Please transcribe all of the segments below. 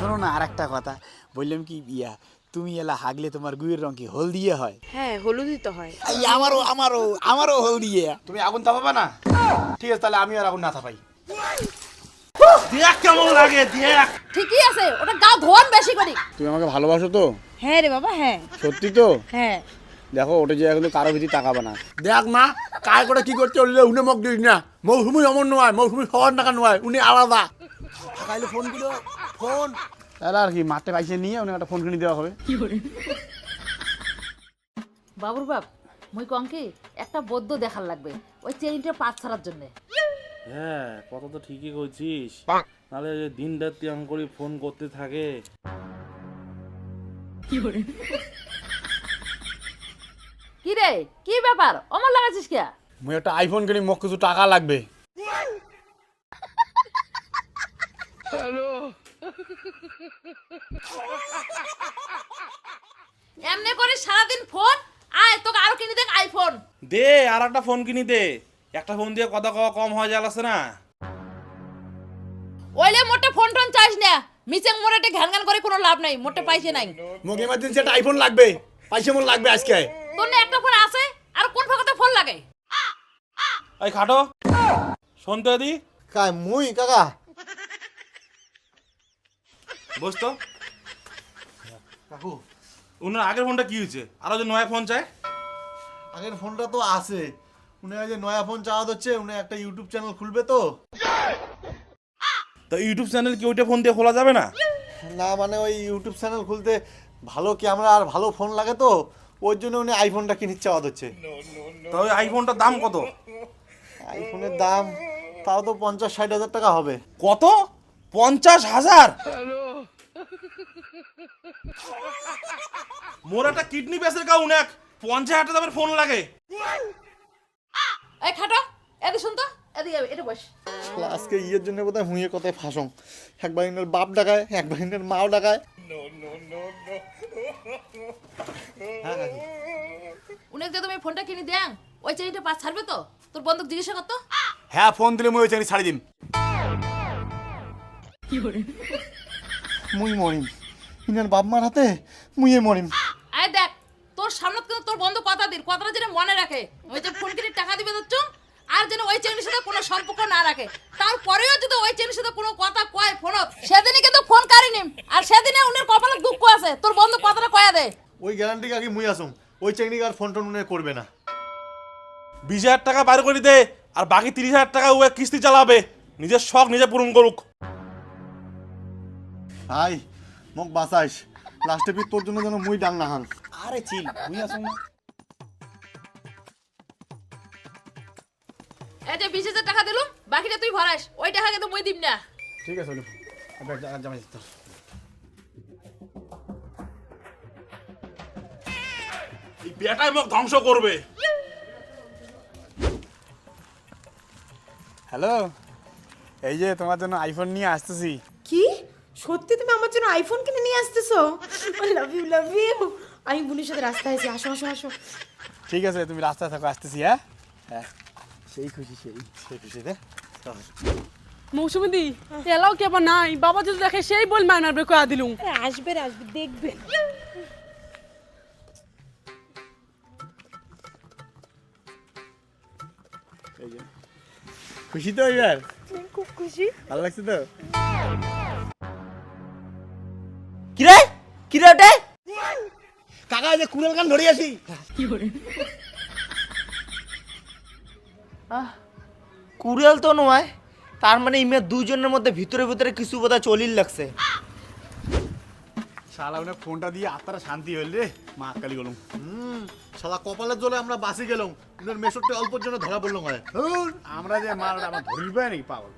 শোনো না আর একটা কথা। বললাম কি ইয়া তুমি এলা হাগলে তোমার গুয়ের রং কি হলদিয়ে হয়? হ্যাঁ হলুদই তো হয়। এই আমারও আমারও আমারও হলদিয়ে। তুমি আগুন তাপাবে না? ঠিক আছে তাহলে আমি আর আগুন না তাপাই। দেখ কেমন লাগে দেখ ঠিকই আছে ওটা গাও ধোয়ান বেশি করি। তুমি আমাকে ভালোবাসো তো? হ্যাঁ রে বাবা হ্যাঁ। সত্যি তো? হ্যাঁ। দেখো ওটা যে কিন্তু কারও ভিতরে তাকাবে না। দেখ মা কার করে কি করছে উনি উনি মোক দিস না। মৌসুমি অমন নয় মৌসুমি সবার টাকা নয় উনি আলাদা। থাকাইলে ফোন দিল ফোন। তাহলে আর কি মাঠে পাইছে নিয়ে ওনাকে একটা ফোন কিনে দেওয়া হবে। বাবুর বাপ মুই কম কি একটা বদ্য দেখার লাগবে ওই চেইনটা পাঁচ ছাড়ার জন্য। হ্যাঁ কথা তো ঠিকই কইছিস। নাহলে যে দিন রাত্রি আম করে ফোন করতে থাকে। কি রে কি ব্যাপার? অমর লাগাছিস কে? মুই একটা আইফোন কিনি মোক কিছু টাকা লাগবে। এমনি করে সারাদিন ফোন? আয় তোকে আরও কিনে দেখ আইফোন দে আর একটা ফোন কিনি দে। একটা ফোন দিয়ে কথা কওয়া কম হয়ে যাচ্ছে না। ওইলে মোটে ফোন টোন চাইস না। মিচেং মোড়েটে ঘ্যান ঘ্যান করে কোনো লাভ নাই মোটে পাইছে নাই। মোক এমার্জেন্সি একটা আইফোন লাগবে। পয়সা মন লাগবে আজকে। তোর না একটা ফোন আছে? আর কোন ফাঁকাতে ফোন লাগে? এই খাটো। শোন তো দি কাই মুই কাকা? বস তো। কাকু। উনার আগের ফোনটা কি হয়েছে? আরও যে নয়া ফোন চাই আগের ফোনটা তো আছে। উনি ওই যে নয়া ফোন চাওয়া হচ্ছে উনি একটা ইউটিউব চ্যানেল খুলবে তো। তো ইউটিউব চ্যানেল কি ওইটা ফোন দিয়ে খোলা যাবে না? না মানে ওই ইউটিউব চ্যানেল খুলতে ভালো ক্যামেরা আর ভালো ফোন লাগে তো। ওর জন্য উনি আইফোনটা কিনে চাওয়া হচ্ছে। তো ওই আইফোনটার দাম কত? আইফোনের দাম তাও তো পঞ্চাশ ষাট হাজার টাকা হবে। কত? পঞ্চাশ হাজার? মোর একটা কিডনি পেসের কাউ এক পঞ্চাশ হাজার দামের ফোন লাগে। এই খাটো এদি শুন তো এদিকে আয়, এটা বস। আজকে ইয়ের জন্য বোধহয় হুঁয়ে কথায় ফাঁসং। একবার ইনের বাপ ডাকায় একবার ইনের মাও ডাকায়। হ্যাঁ কাকু। উনি যে তুমি ফোনটা কিনে দেন ওই চেইনটা পাঁচ ছাড়বে তো? তোর বন্ধুক জিজ্ঞাসা করতো হ্যাঁ ফোন দিলে মুই ওই চাকরি ছাড়ি দিম। মুই মরিম। ইনের বাপ মার হাতে মুইয়ে মরিম। আয় দেখ তোর সামনে কিন্তু তোর বন্ধু কথা দিন কথাটা যেন মনে রাখে। ওই যে ফোন কিনে টাকা দিবে তোর আর যেন ওই চেনের সাথে কোনো সম্পর্ক না রাখে। তারপরেও যদি ওই চেনের সাথে কোনো কথা কয় ফোনত সেদিনই কিন্তু ফোন কারিনি আর সেদিনে উনার কপালে দুঃখ আছে। তোর বন্ধু কথাটা কয়া দে। ওই গ্যারান্টি আগে মুই আসুম। ওই চেকনিক আর ফোন টোন উনি করবে না। বিশ হাজার টাকা বার করে দে আর বাকি তিরিশ হাজার টাকা ও কিস্তি চালাবে। নিজের শখ নিজে পূরণ করুক। ভাই মোক বাঁচাইস। লাস্টে পিঠ তোর জন্য যেন মুই ডাং না হান আরে চিল মুই আসুন না। এই যে বিশ হাজার টাকা দিলুম বাকিটা তুই ভরাস ওই টাকা কিন্তু মই দিম না। ঠিক আছে জায়গা জামাই দিতে এই বেটাই মোক ধ্বংস করবে। হ্যালো এই যে তোমার জন্য আইফোন নিয়ে আসতেছি। সত্যি তুমি আমার জন্য আইফোন কিনে নিয়ে আসতেছো? লাভ ইউ লাভ ইউ আমি বুনির সাথে রাস্তায় আছি আসো আসো আসো। ঠিক আছে তুমি রাস্তায় থাকো আসতেছি হ্যাঁ? হ্যাঁ। সেই খুশি সেই। সেই খুশি দে মৌসুমী এলাও কে আবার নাই? বাবা যদি দেখে সেই বল মার মারবে কয়া দিলুম। আসবে আসবে দেখবে। খুশি তো এবার? খুব খুশি। ভালো লাগছে তো? কিরে ওটা? কাকা যে কুড়াল গান ধরে আসি কুড়াল তো নয় তার মানে ইমে দুজনের মধ্যে ভিতরে ভিতরে কিছু বোধ চলিল লাগছে। শালা উনি ফোনটা দিয়ে আত্মারা শান্তি হইল রে। মা কালি গলুম। হুম শালা কপালের জলে আমরা বাসি গেলাম। উনার মেশরটা অল্পর জন্য ধরা পড়ল হয়। আমরা যে মার আমার ধরিবে নাকি পাগল?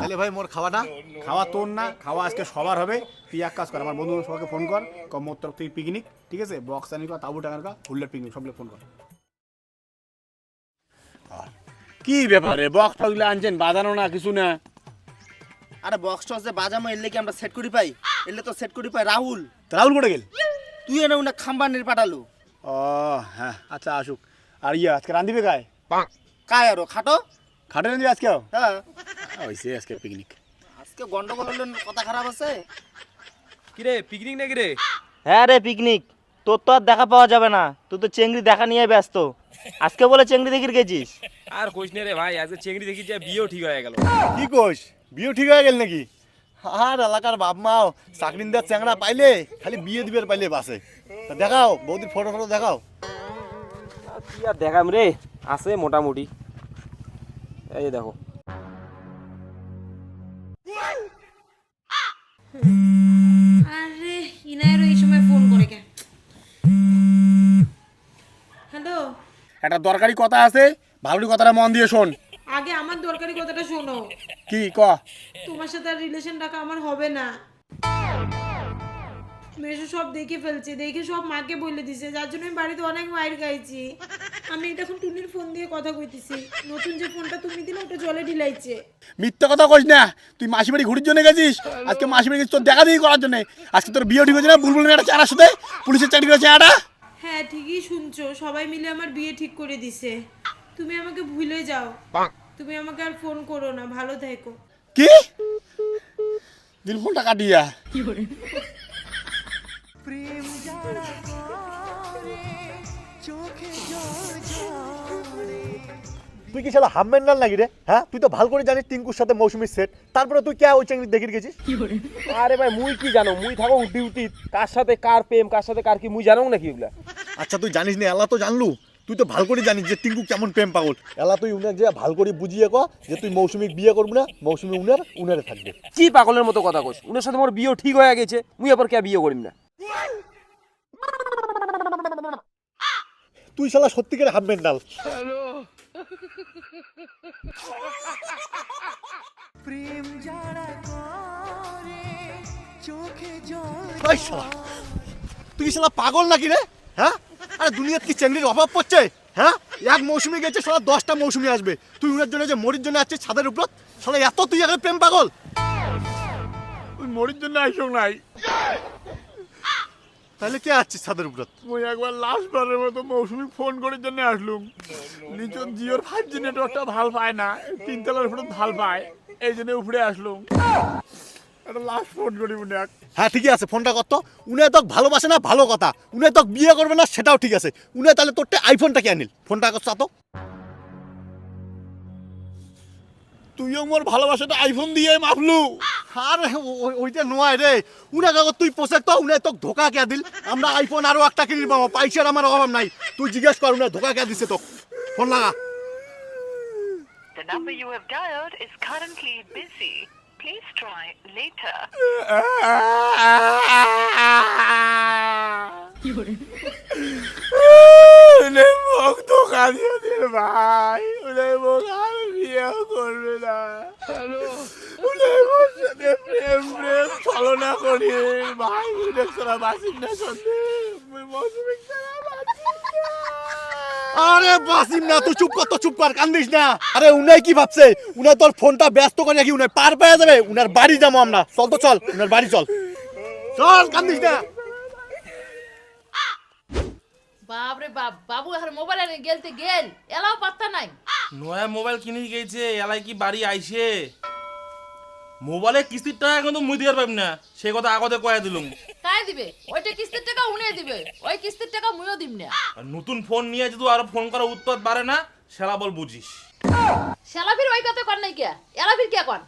তাহলে ভাই মোর খাওয়াটা? খাওয়া তোর না খাওয়া আজকে সবার হবে। তুই এক কাজ কর আমার বন্ধু সবাইকে ফোন কর। কম মোর তরফ থেকে পিকনিক ঠিক আছে? বক্স আনি কর তাবু টাকার কা হুল্লার পিকনিক সবলে ফোন কর। কি ব্যাপারে? বক্স টক্সগুলো আনছেন বাজানো না কিছু না? আরে বক্স টক্স যে বাজামো এলে কি আমরা সেট করি পাই এলে তো সেট করি পাই রাহুল। রাহুল করে গেল? তুই এনে উনা খাম্বানির পাঠালু। ও হ্যাঁ আচ্ছা আসুক। আর ইয়ে আজকে রান্ধিবে গায়ে কায়? আরও খাটো? খাটো রান্ধিবে আজকে হ্যাঁ। হয়েছে আজকে পিকনিক আজকে গন্ডগোল হলে কথা খারাপ আছে? কিরে পিকনিক নাকি রে? হ্যাঁ রে পিকনিক তোর তো আর দেখা পাওয়া যাবে না। তুই তো চেংড়ি দেখা নিয়ে ব্যস্ত। আজকে বলে চেংড়ি দেখির গেছিস? আর কইস নে রে ভাই আজকে চেংড়ি দেখি যে বিয়েও ঠিক হয়ে গেল। কি কোষ বিয়ে ঠিক হয়ে গেল নাকি? আর এলাকার বাপ মাও চাকরিন্দার চ্যাংড়া পাইলে খালি বিয়ে দিবের পাইলে বাসে। তা দেখাও বৌদির ফটো ফটো দেখাও। কি আর দেখাম রে? আছে মোটামুটি। এই যে দেখো। আরে ইনায়ের এই সময় ফোন করে কে? হ্যালো একটা দরকারি কথা আছে ভালো কথাটা মন দিয়ে শোন। আগে আমার দরকারি কথাটা শোনো। কি ক? তোমার সাথে আর রিলেশন রাখা আমার হবে না। মেশো সব দেখে ফেলছে দেখে সব মাকে বলে দিছে যার জন্য আমি বাড়িতে অনেক মায়ের গাইছি। আমি এটা এখন টুনির ফোন দিয়ে কথা কইতেছি। নতুন যে ফোনটা তুমি দিলে ওটা জলে ঢিলাইছে। মিথ্যা কথা কইস না। তুই মাসি বাড়ি ঘুরির জন্য গেছিস? আজকে মাসি বাড়ি তোর দেখা দেখি করার জন্য। আজকে তোর বিয়ে ঠিক হয়েছে না? বুলবুল একটা চারার সাথে? পুলিশের চাকরি করেছে একটা হ্যাঁ ঠিকই শুনছো। সবাই মিলে আমার বিয়ে ঠিক করে দিছে। তুমি আমাকে ভুলে যাও। তুমি আমাকে আর ফোন করো না ভালো থেকো। কি? দিল ফোনটা কাটিয়া তুই কি শালা হামমেন নাল নাকি রে? হ্যাঁ? তুই তো ভালো করে জানিস টিঙ্কুর সাথে মৌসুমীর সেট তারপরে তুই কে ওই চাকরি দেখে গেছিস আরে ভাই মুই কি জানো? মুই থাকো ডিউটি কার সাথে কার প্রেম কার সাথে কার কি মুই জানো নাকি এগুলা আচ্ছা তুই জানিস না এলা তো জানলু। তুই তো ভালো করে জানিস যে টিঙ্কু কেমন প্রেম পাগল। এলা তুই উনার যে ভালো করে বুঝিয়ে ক যে তুই মৌসুমী বিয়ে করবি না মৌসুমী উনার উনারে থাকবে। কি পাগলের মতো কথা কইস উনার সাথে মোর বিয়ে ঠিক হয়ে গেছে মুই আবার কে বিয়ে করিম না? তুই শালা সত্যিকার হামমেন নাল ওই শালা, তুই শালা পাগল নাকি রে? হ্যাঁ? আরে দুনিয়াত কি চেংড়ির অভাব পড়ছে? হ্যাঁ? এক মৌসুমি গেছে শালা দশটা মৌসুমি আসবে। তুই উনার জন্য যে মরির জন্য আসছিস ছাদের উপর শালা এত তুই এখন প্রেম পাগল? তুই মরির জন্য আইসো নাই। তাহলে কে আসছিস ছাদের উপর? মুই একবার লাস্ট বারের মতো মৌসুমি ফোন করার জন্য আসলুম। নিচন জিওর ফাইভ জি নেটওয়ার্কটা ভালো পায় না তিনতলার উপরে ভালো পায় এই জন্য উপরে আসলুম। একটা লাস্ট ফোন করি হ্যাঁ ঠিকই আছে ফোনটা কর তো। উনি তো ভালোবাসে না ভালো কথা। উনি তো বিয়ে করবে না সেটাও ঠিক আছে। উনি তাহলে তোরটা আইফোনটা কে আনিল। ফোনটা করছ তো তুইও মোর ভালোবাসাটা আইফোন দিয়ে মাপলু। আরে ওইটা নয় রে। উনা কাগজ তুই পোশাক তো উনি তো ধোকা কে দিল? আমরা আইফোন আরও একটা কিনে পাবো পয়সার আমার অভাব নাই। তুই জিজ্ঞেস কর উনি ধোকা কে দিছে তো ফোন লাগা। The number you have dialed is currently busy. Please try later. উনি মুখ ধোকা দিয়ে দিল ভাই উনি মুখ আর বিয়েও করবে না উনি মোর সাথে প্রেম প্রেম ছলনা করি ভাই উনি ছাড়া বাসিন না সত্যি মুই মৌসুমি ছাড়া বাঁচি না। আরে বাসিম না তুই চুপ কর তো চুপ কর কান্দিস না। আরে উনাই কি ভাবছে? উনাই তোর ফোনটা ব্যস্ত করে নাকি উনাই পার পেয়ে যাবে? উনার বাড়ি যাব আমরা। চল তো চল উনার বাড়ি চল। চল কান্দিস না। বাপরে বাপ বাবু এখন মোবাইলে গেলতে গেল। এলাও পাত্তা নাই। নয়া মোবাইল কিনে গেছে এলাই কি বাড়ি আইছে? মোবাইলে কিস্তির টাকা কিন্তু মুই দিতে পারবি না। সে কথা আগতে কয়ে দিলুম। কাই দিবে? ওইটা কিস্তির টাকা উনিয়ে দিবে। ওই কিস্তির টাকা মুইও দিব না। আর নতুন ফোন নিয়ে যদি আরও ফোন করা উত্তর পারে না সেলা বল বুঝিস। শালাফির ওই কথা কর নাই কে? এলাফির কে কর?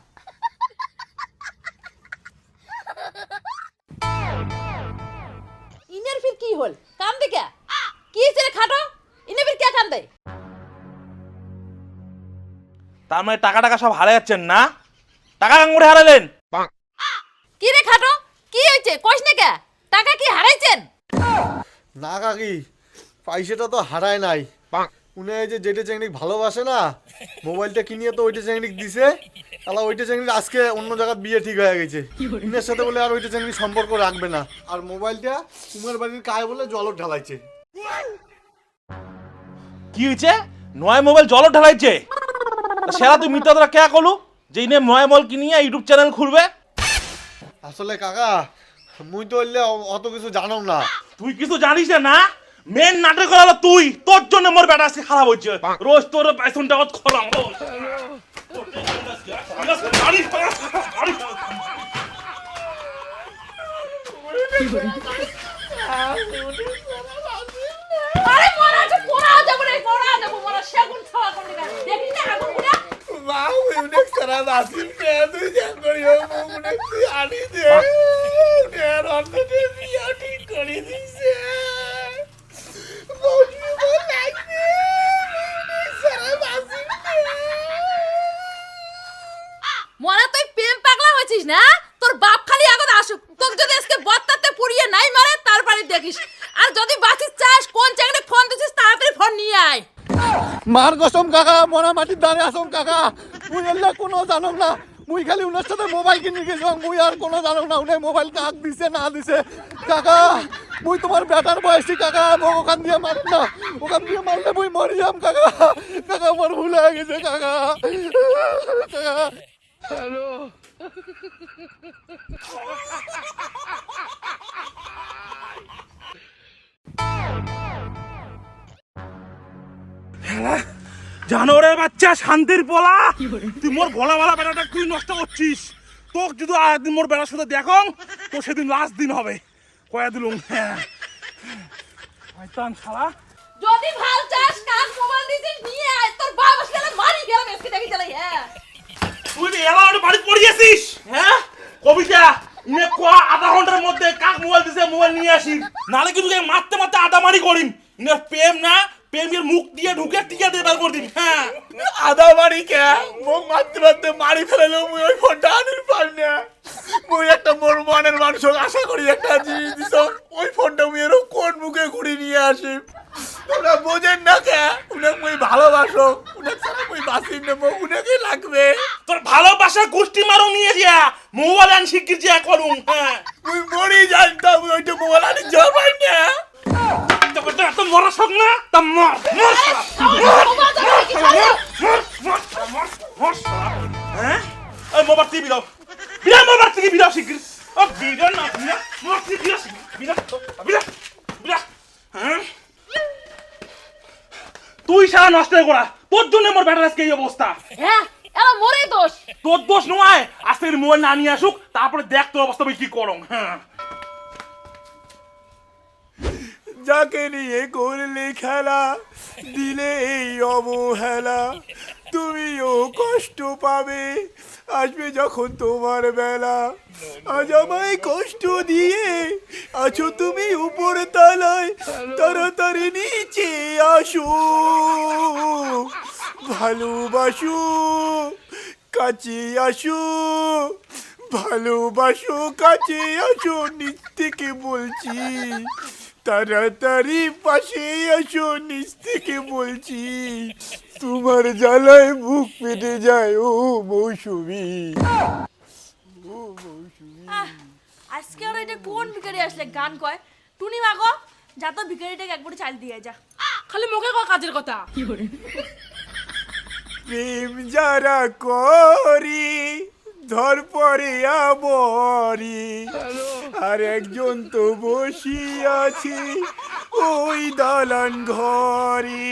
ইনের ফির কি হল? কান দে কে কি রে খাটো? ইনে ফির কে কান দে তার মানে টাকা টাকা সব হারা যাচ্ছেন না? টাকা কাঙ্গুড়ে হারালেন। কি রে খাটো? কি হইছে কইস না কে? টাকা কি হারাইছেন? না কাকি পয়সাটা তো হারায় নাই। উনি এই যে যেটা চেংড়ি ভালোবাসে না মোবাইলটা কিনিয়ে তো ওইটা চেংড়ি দিছে। তাহলে ওইটা চেংড়ি আজকে অন্য জায়গায় বিয়ে ঠিক হয়ে গেছে। উনের সাথে বলে আর ওইটা চেংড়ি সম্পর্ক রাখবে না। আর মোবাইলটা উমের বাড়ির কায় বলে জলও ঢালাইছে। কি হয়েছে? নয় মোবাইল জল ঢালাইছে। তা সেরা তুই মিথ্যা তোরা কে কলু? যে ইনে নয় মোবাইল কিনিয়ে ইউটিউব চ্যানেল খুলবে। আসলে কাকা মুই তো হইলে অত কিছু জানাম না। তুই কিছু জানিস না, না মেন নাটক করালো তুই। তোর জন্য মোর বেটা আজকে খারাপ হচ্ছে রোজ তোর পেছনটা কত খোলাম আরে মরা আছে পোড়া যাব রে পোড়া যাব মরা সেগুন ছাওয়া কোন দিকে দেখি না আগুন মা উনি সারা বাসি পে তুই জান করিও মুনে তুই আনি দে? নের অন্তে বিয়া ঠিক করে দিছে। মরা তুই প্রেম পাগলা হয়েছিস না? তোর বাপ খালি আগত আসুক। তোকে যদি আজকে বত্তাতে পুড়িয়ে নাই মারে তারপরে দেখিস। আর যদি বাঁচিস চাস কোন জায়গায় ফোন দিছিস তাড়াতাড়ি ফোন নিয়ে আয়। মার কসম কাকা, মরা মাটির দ্বারে আসম কাকা। মুই এলে কোনো জানম না। মুই খালি উনার সাথে মোবাইল কিনে গেছিলাম। মুই আর কোনো জানম না উনি মোবাইল কাক দিছে, না দিছে। কাকা, মুই তোমার বেটার বয়সী কাকা, মোক ওখান দিয়ে মারেন না। ওখান দিয়ে মারলে মুই মরি যাম কাকা। কাকা মোর ভুল হয়ে গেছে কাকা। কাকা জানোরে বাচ্চা শান্তির পোলা। তুই মোর ভোলা ভালা বেড়াটা তুই নষ্ট করছিস। তোকে যদি আর একদিন মোর বেড়ার সাথে দেখো তো সেদিন লাস্ট দিন হবে। কয়া দিলুম হ্যাঁ। শয়তান শালা। যদি ভালো চাস কাজ মোবাইল দিছিস নিয়ে আয়। তোর বাপ আসলে মারি দেখি চলে হ্যাঁ তুই তো এলা ওটা বাড়ি পড়িয়েছিস হ্যাঁ? কবিতা ইনে কোয়া আধা ঘণ্টার মধ্যে কাক মোবাইল দিছে মোবাইল নিয়ে আসি। নালে কিন্তু মারতে মারতে আদামারি করিম। ইনে প্রেম না প্রেমের মুখ দিয়ে ঢুকে টিকা দিয়ে বার করে দিম হ্যাঁ। আদা মারি কে? মুখ মারতে মারতে মারি ফেলালো মুই ওই ফোনটা আনির পার না মুই একটা মোর মনের মানুষ আশা করি একটা জিনিস দিছ ওই ফোনটা মুই এরকম কোন মুখে ঘুরে নিয়ে আসি? তোমরা বোঝেন না কে? উনাকে মুই ভালোবাসো উনাকে ছাড়া মুই বাঁচি নেব উনাকে লাগবে। তোর ভালোবাসা গোষ্ঠী মারো নিয়ে যা মোবাইল আন শিগগির যা করুম হ্যাঁ। সারা গোড়া করা তোর জন্য মোর ব্যাটার আজকে এই অবস্থা। হ্যাঁ এলা মোরে দোষ। তোর দোষ নয় আজকে মোবাইল না নিয়ে আসুক তারপরে দেখ তোর অবস্থা আমি কি করম হ্যাঁ। যাকে নিয়ে করলে খেলা দিলে এই অবহেলা। তুমিও কষ্ট পাবে, আসবে যখন তোমার বেলা। আজ আমায় কষ্ট দিয়ে আছো তুমি উপর তলায় তাড়াতাড়ি নিচে আসো। ভালোবাসো, কাছে আসো। ভালোবাসো, কাছে আসো, নিচ থেকে বলছি তাড়াতাড়ি পাশে আসো নিচ থেকে বলছি তোমার জ্বালায় বুক পেটে যায়। ও মৌসুমি ও মৌসুমি। আজকে আর এটা কোন ভিখারি আসলে? গান কয়। টুনি মাগো যা তো ভিখারিটাকে একবার চাল দিয়ে যা। খালি মুখে কয় কাজের কথা। প্রেম যারা করি ধর পরে আমরি আর একজন তো বসি আছে ওই দালান ঘরে।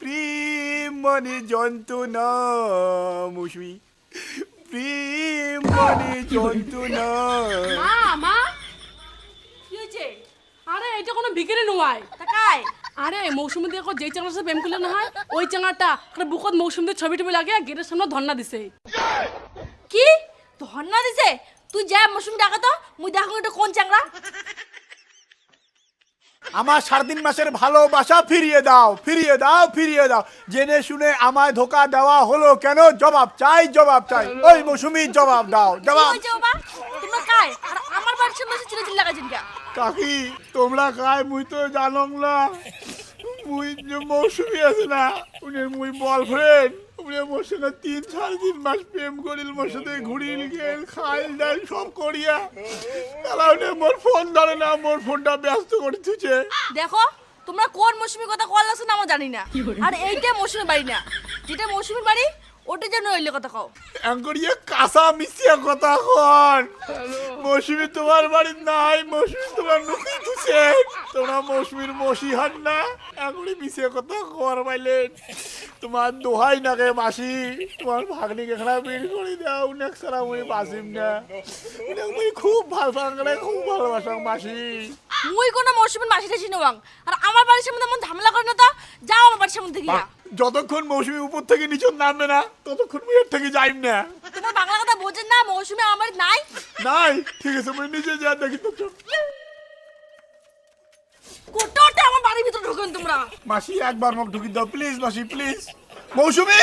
প্রেম মানে যন্ত্রণা মৌসুমি। প্রেম মানে যন্ত্রণা। মা মা। কি হয়েছে? আরে এটা কোনো বিক্রি নয় তাকায় আরে মৌসুমি দিয়ে যেই চাঙার সাথে প্রেম করলে না হয় ওই চাঙাটা একটা বুকত মৌসুমি ছবি টবি লাগে গেটের সামনে ধর্না দিছে। কি? ধর্ণা দিছে? তুই যা মৌসুম ডাকা তো মুই দেখো এটা কোন চাংরা আমার সাড়ে তিন মাসের ভালোবাসা ফিরিয়ে দাও ফিরিয়ে দাও ফিরিয়ে দাও। জেনে শুনে আমায় ধোকা দেওয়া হলো কেন? জবাব চাই জবাব চাই। ওই মৌসুমি জবাব দাও জবাব। তোমরা কায় আর আমার বাড়ির সামনে চিল্লা চিল্লা লাগাছেন কাকি তোমরা খায় মুই তো জানং না। মুই যে মৌসুমি আছে না উনি মুই বয়ফ্রেন্ড। উনি মোর সঙ্গে তিন সাড়ে তিন মাস প্রেম করিল মোর সাথে ঘুরিল গেল খাইল ডাল সব করিয়া। তারা উনি মোর ফোন ধরে না মোর ফোনটা ব্যস্ত করে দিচ্ছে দেখো তোমরা কোন মৌসুমি কথা কল আছে না আমার জানি না। আর এইটা মৌসুমি বাড়ি না। যেটা মৌসুমির বাড়ি ওটার জন্য হইলে কথা কও। অ্যাঙ্করিয়ে কাঁচা মিশিয়ে কথা কন। মৌসুমি তোমার বাড়ির নাই মৌসুমি তোমার নুকি তুছে তোমরা মৌসুমির মসি হন না। অ্যাঙ্করি মিশিয়ে কথা কর পাইলেন তোমার দোহাই নাকে মাসি। তোমার ভাগ্নিকে এখানে বের করে দাও। নেক্সট সারা মুই বাসিম না। মুই খুব ভালো পাঙ্গলে খুব ভালোবাসাম মাসি। মুই কোনো মৌসুমীর মাসি টাসি নেওয়াং আর আমার বাড়ির সামনে এমন ঝামেলা করে না তো যাও আমার বাড়ির সামনে থেকে। যতক্ষণ মৌসুমি উপর থেকে নিচে নামবে না ততক্ষণ মুই এর থেকে যাইম না। তোমার বাংলা কথা বোঝেন না মৌসুমী আমার নাই। নাই ঠিক আছে মুই নিচে যা দেখি তো। কোটোটা আমার বাড়ির ভিতর ঢুকেন তোমরা। মাসি একবার মুখ ঢুকি দাও প্লিজ মাসি প্লিজ মৌসুমি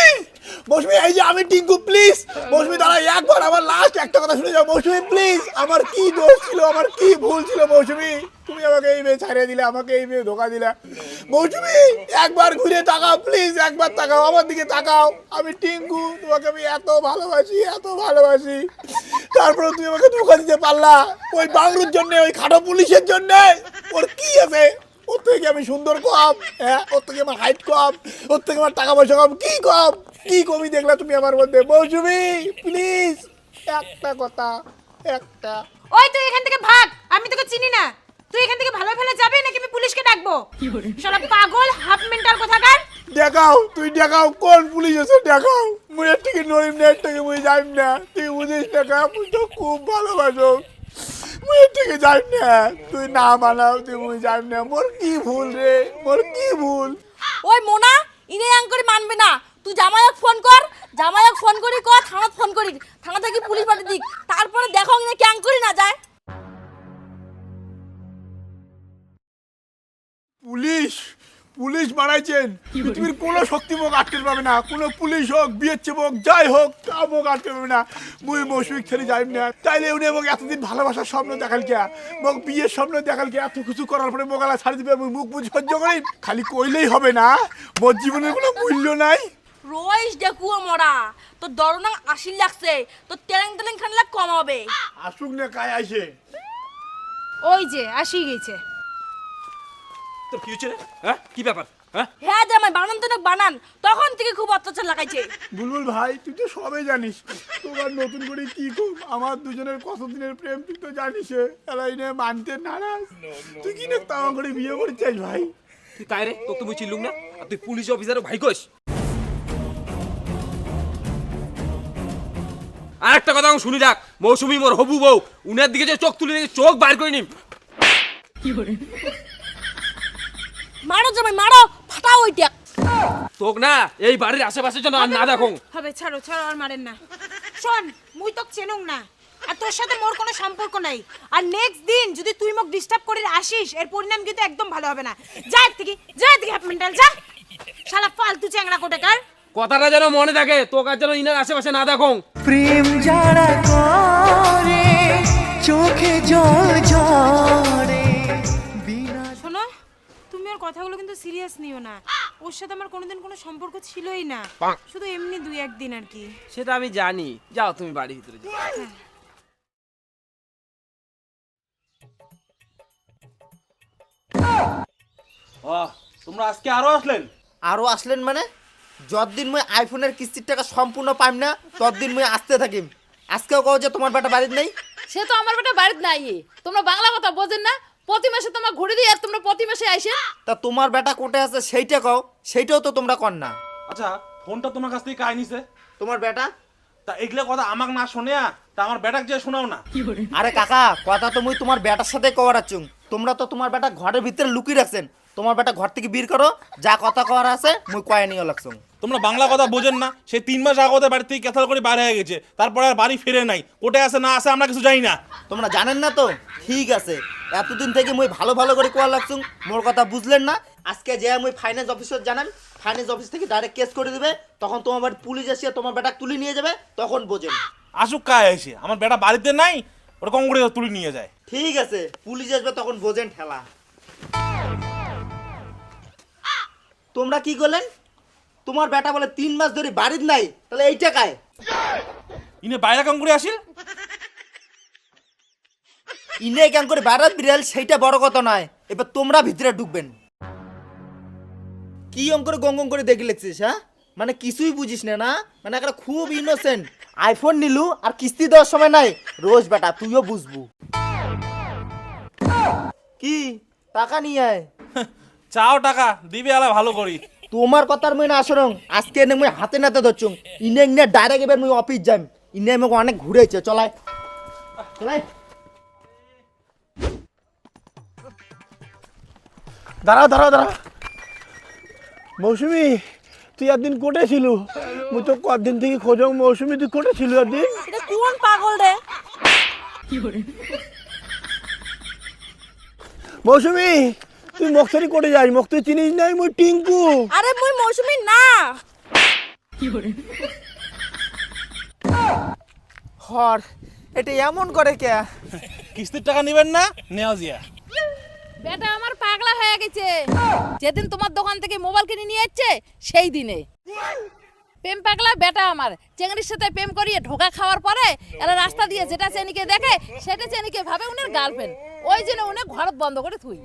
মৌসুমি, এই যে আমি টিঙ্কু প্লিজ মৌসুমি, দাঁড়া, একবার আমার লাস্ট একটা কথা শুনে যাও। মৌসুমি প্লিজ আমার কি দোষ ছিল, আমার কি ভুল ছিল, মৌসুমি? তুমি আমাকে এই মেয়ে ছাড়িয়ে দিলে, আমাকে এই মেয়ে ধোকা দিলে। মৌসুমি, একবার ঘুরে তাকাও প্লিজ একবার তাকাও, আমার দিকে তাকাও। আমি টিঙ্কু, তোমাকে আমি এত ভালোবাসি এত ভালোবাসি। তারপরে তুমি আমাকে ধোকা দিতে পারলা। ওই বাংলুর জন্যে, ওই খাটো পুলিশের জন্যে, ওর কি আছে? ওর থেকে আমি সুন্দর কম? হ্যাঁ ওর থেকে আমার হাইট কম ওর থেকে আমার টাকা পয়সা কম কি কম? কি কমি দেখলা তুমি আমার মধ্যে? মৌসুমি প্লিজ একটা কথা একটা। ওই তুই এখান থেকে ভাগ আমি তোকে চিনি না। তুই এখান থেকে ভালো ফেলে যাবে নাকি আমি পুলিশকে ডাকবো? শালা পাগল হাফ মেন্টাল কোথাকার? দেখাও তুই দেখাও কোন পুলিশ এসে দেখাও? মুই এর থেকে নড়িম না থেকে মুই যাইম না। তুই বুঝিস তো খুব ভালোবাসো। মুই না তুই না মানাও তুই মুই না। মোর কি ভুল রে? মোর কি ভুল? ওই মোনা ইনে আং করে মানবে না। তুই জামাইক ফোন কর জামাইক ফোন করি কর থানাত ফোন করি। থানা থেকে পুলিশ পাঠিয়ে দিক। তারপরে দেখো ইনে ক্যাং করি না যায়। পুলিশ? পুলিশ বানাইছেন। পৃথিবীর কোনো শক্তি মুখ আটকে পাবে না কোনো পুলিশ হোক বিয়ের হোক যাই হোক তা মুখ আটকে পাবে না। মুই মৌসুমিক ছেড়ে যাই না। তাইলে উনি মোক এতদিন ভালোবাসার স্বপ্ন দেখাল কে মোক বিয়ের স্বপ্ন দেখাল কে এত কিছু করার পরে মোগালা ছাড়ি দিবে মুখ বুঝ সহ্য করি? খালি কইলেই হবে না। মোর জীবনের কোনো মূল্য নাই। রইস দেখুয়া মরা তোর দরনাং আশি লাগছে তোর তেলেং তেলেং খান লাগ কম হবে। আসুক না কায় আইসে। ওই যে আসি গেছে। তোর কি রে? হ্যাঁ? কি ব্যাপার? হ্যাঁ? হ্যাঁ জামাই বানান তো না বানান তখন থেকে খুব অত্যাচার লাগাইছে। বুলবুল ভাই তুই তো সবে জানিস তোমার নতুন করে কি খুব আমার দুজনের কতদিনের প্রেম তুই তো জানিস এলাই নে মানতে নারাজ। তুই কি না তাও করে বিয়ে করে চাই ভাই? তুই কায় রে? তোকে তুমি চিনলুম না। আর তুই পুলিশ অফিসারও ভাই কইস। আর একটা কথা শুনি রাখ। মৌসুমি মোর হবু বউ উনার দিকে যে চোখ তুলে চোখ বাইর করে নিম। মারো জামাই মারো। ফাটাও ওইটা। তোক না এই বাড়ির আশেপাশে যেন আর না দেখো হবে ছাড়ো ছাড়ো আর মারেন না। শোন মুই তো চেনুং না। আর তোর সাথে মোর কোনো সম্পর্ক নাই। আর নেক্সট দিন যদি তুই মোক ডিস্টার্ব করে আসিস এর পরিণাম কিন্তু একদম ভালো হবে না। যা থেকে যা থেকে মেন্টাল যা। শালা ফালতু চ্যাংড়া কোটাকার। কথাটা যেন মনে থাকে তোকে আর যেন ইনার আশেপাশে না দেখো প্রেম যারা করে চোখে জল ঝরে তুমি ওর কথাগুলো কিন্তু সিরিয়াস নিও না। ওর সাথে আমার কোনোদিন কোনো সম্পর্ক ছিলই না। শুধু এমনি দুই একদিন আর কি। সেটা আমি জানি। যাও তুমি বাড়ির ভিতরে যাও। তোমরা আজকে আরও আসলেন? আরও আসলেন মানে? যতদিন মুই আইফোনের কিস্তির টাকা সম্পূর্ণ পাইম না ততদিন মুই আসতে থাকিম। আজকেও কও যে তোমার বেটা বাড়িতে নেই? সে তো আমার বেটা বাড়িতে নাই। তোমরা বাংলা কথা বোঝেন না প্রতি মাসে তোমার ঘুরে দিই আর তোমরা প্রতি মাসে আইসেন তা তোমার বেটা কোটে আছে সেইটা কও সেইটাও তো তোমরা কর না। আচ্ছা ফোনটা তোমার কাছ থেকে কায় নিছে? তোমার বেটা? তা এগুলা কথা আমাক না শোনে তা আমার বেটাক যে শোনাও না। আরে কাকা কথা তো মুই তোমার বেটার সাথে কওয়ারাচ্ছুং তোমরা তো তোমার বেটা ঘরের ভিতরে লুকিয়ে রাখছেন। তোমার বেটা ঘর থেকে বের করো যা কথা কওয়ার আছে মুই কয়ে নিয়ে লাগছুং। তোমরা বাংলা কথা বোঝেন না সে তিন মাস আগে ওদের বাড়ি থেকে ক্যাথাল করে বাইরে হয়ে গেছে। তারপরে আর বাড়ি ফিরে নাই কোথায় আছে না আছে আমরা কিছু জানি না। তোমরা জানেন না তো? ঠিক আছে। এতদিন থেকে মুই ভালো ভালো করে কোয়া লাগছুং মোর কথা বুঝলেন না। আজকে যে মুই ফাইন্যান্স অফিসত জানাম ফাইন্যান্স অফিস থেকে ডাইরেক্ট কেস করে দিবে তখন তোমার পুলিশ এসে তোমার বেটা তুলে নিয়ে যাবে তখন বোঝেন। আসুক কায় এসে আমার বেটা বাড়িতে নাই ওরা কম করে তুলে নিয়ে যায়। ঠিক আছে পুলিশ আসবে তখন বোঝেন ঠেলা। তোমরা কি করলেন? তোমার বেটা বলে তিন মাস ধরে বাড়ির নাই তাহলে এই টাকায় ইনে বাইরে করে আসিল? ইনে কেন করে বেড়াত বিড়াল সেইটা বড় কথা নয়। এবার তোমরা ভিতরে ঢুকবেন। কি অঙ্ক করে গঙ্গম করে দেখে লেগছিস হ্যাঁ? মানে কিছুই বুঝিস না না? মানে একটা খুব ইনোসেন্ট আইফোন নিলু আর কিস্তি দেওয়ার সময় নাই। রোজ বেটা তুইও বুঝবু। কি? টাকা নিয়ে আয়। চাও টাকা দিবে আলা ভালো করি। তোমার কথার মুই না আসরং আজকে এনে মুই হাতে নাতে ধরছুং ইনে ইনে ডাইরেক্ট এবার মুই অফিস যাম ইনে আমাকে অনেক ঘুরেছে চলাই চলাই দাঁড়াও দাঁড়াও দাঁড়াও মৌসুমি তুই একদিন কোটে ছিল? মুই তো কদিন থেকে খোঁজং মৌসুমি তুই কোটে ছিল একদিন? এটা কোন পাগল রে? মৌসুমি তুই মক্তরি কোটে যাস মক্তরি চিনিস নাই মুই টিঙ্কু। আরে মুই মৌসুমি না। হর এটা এমন করে কে? কিস্তির টাকা নিবেন না? নেওয়া জিয়া। বেটা, আমার পাগলা হয়ে গেছে। যেদিন তোমার দোকান থেকে মোবাইল কিনে নিয়ে যাচ্ছে সেই দিনে। প্রেম পাগলা বেটা আমার। চেংড়ির সাথে প্রেম করিয়ে ঢোকা খাওয়ার পরে, এরা রাস্তা দিয়ে যেটা চেনিকে দেখে, সেটা চেনিকে ভাবে উনার গার্লফ্রেন্ড ওই জন্য উনি ঘর বন্ধ করে থুই।